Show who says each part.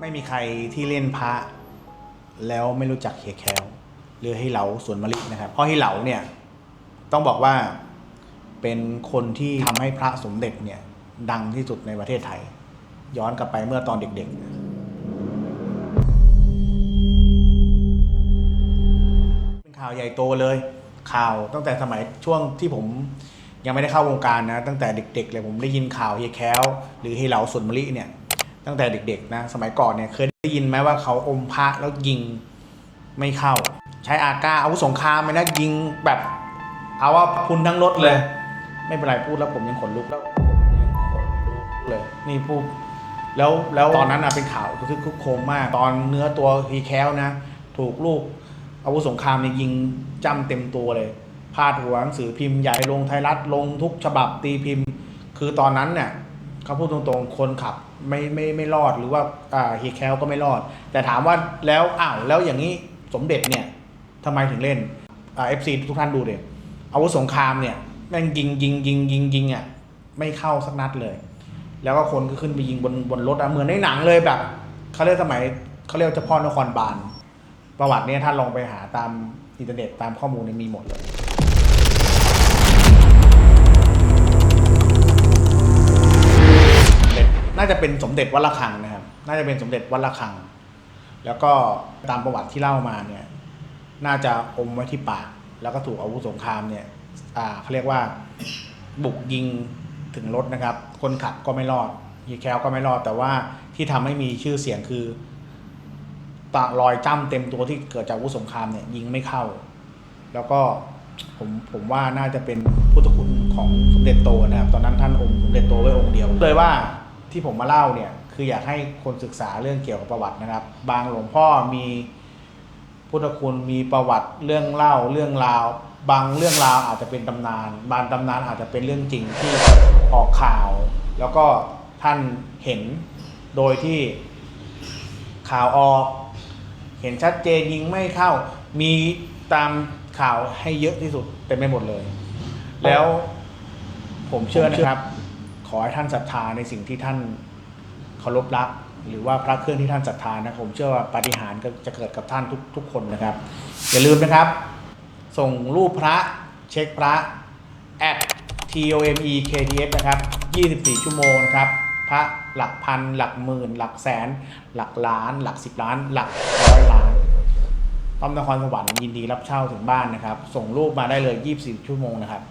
Speaker 1: ไม่มีใครที่เล่นพระแล้วไม่รู้จักเฮียแคลวหรือให้เหลาสวนมะลินะครับเพราะให้เหลาเนี่ยต้องบอกว่าเป็นคนที่ทำให้พระสมเด็จเนี่ยดังที่สุดในประเทศไทย ย้อนกลับไปเมื่อตอนเด็กๆ เป็นข่าวใหญ่โตเลย ข่าวตั้งแต่สมัยช่วงที่ผมยังไม่ได้เข้าวงการนะ ตั้งแต่เด็กๆเลยผมได้ยินข่าวเฮียแคล้วหรือเฮียเหลาสวนมะลิเนี่ย ตั้งแต่เด็กๆนะสมัยก่อนเนี่ยเคยได้ยินไหมว่าเขาอมพระแล้วยิงไม่เข้า ใช้อาก้าอาวุธสงครามไหมนะยิงแบบเอาว่าพุนทั้งรถเลย ไม่เป็นไรพูดแล้วผมยังขนลุกแล้วผมยังขนลุกเลยนี่พูดแล้วแล้วตอนนั้นนะเป็นข่าวคือคึกโคมมาก ตอนเนื้อตัวฮีแคลนะ ถูกลูกอาวุธสงครามเนี่ยยิงจ้ำเต็มตัวเลยพาดหัวหนังสือพิมพ์ใหญ่ลงไทยรัฐลงทุกฉบับตีพิมพ์ คือตอนนั้นเนี่ย เขาพูดตรงๆ คนขับไม่ไม่ไม่รอดหรือว่าอ่าฮีแคลก็ไม่รอด แต่ถามว่าแล้วอ้าวแล้วอย่างนี้สมเด็จเนี่ยทำไมถึงเล่นอ่าเอฟซีทุกท่านดูเด็อาวุธสงครามเนี่ยแม่งยิงยิงยิงยิงยิงอะไม่เข้าสักนัดเลย แล้วก็คนก็ขึ้นไปยิงบนบนรถอะเหมือนในหนังเลยแบบเขาเรียกสมัยเขาเรียกเฉพาะนครบาลประวัติเนี่ยท่านลองไปหาตามอินเทอร์เน็ตตามข้อมูลเนี่ยมีหมดเลย น่าจะเป็นสมเด็จวัดระฆังนะครับ น่าจะเป็นสมเด็จวัดระฆัง แล้วก็ตามประวัติที่เล่ามาเนี่ย น่าจะอมไว้ที่ปาก แล้วก็ถูกอาวุธสงครามเนี่ยเขาเรียกว่าบุกยิงถึงรถนะครับ คนขับก็ไม่รอดยีแคลก็ไม่รอด แต่ว่าที่ทำให้มีชื่อเสียงคือตารอยจ้ำเต็มตัวที่เกิดจากอาวุธสงครามเนี่ยยิงไม่เข้า แล้วก็ผมผมว่าน่าจะเป็นพุทธคุณของสมเด็จโตนะครับ ตอนนั้นท่านอมสมเด็จโตไว้องค์เดียวเลยว่า ที่ผมมาเล่าเนี่ยคืออยากให้คนศึกษาเรื่องเกี่ยวกับประวัตินะครับ บางหลวงพ่อมีพุทธคุณมีประวัติเรื่องเล่าเรื่องราว บางเรื่องราวอาจจะเป็นตำนาน บางตำนานอาจจะเป็นเรื่องจริงที่ออกข่าว แล้วก็ท่านเห็นโดยที่ข่าวออก เห็นชัดเจนยิงไม่เข้า มีตามข่าวให้เยอะที่สุดเต็มไปหมดเลย แล้วผมเชื่อนะครับ ขอให้ท่านศรัทธาในสิ่งที่ท่านเคารพรัก หรือว่าพระเครื่องที่ท่านศรัทธานะผมเชื่อว่าปาฏิหาริย์ก็จะเกิดกับท่านทุกทุกคนนะครับ อย่าลืมนะครับ ส่งรูปพระเช็คพระ at TOME KTS นะครับ 24 ชั่วโมงครับ พระหลักพัน หลักหมื่น หลักแสน หลักล้าน หลักสิบล้าน หลักร้อยล้าน ต้อมนครสวรรค์ยินดีรับเช่าถึงบ้านนะครับ ส่งรูปมาได้เลย 24 ชั่วโมงนะครับ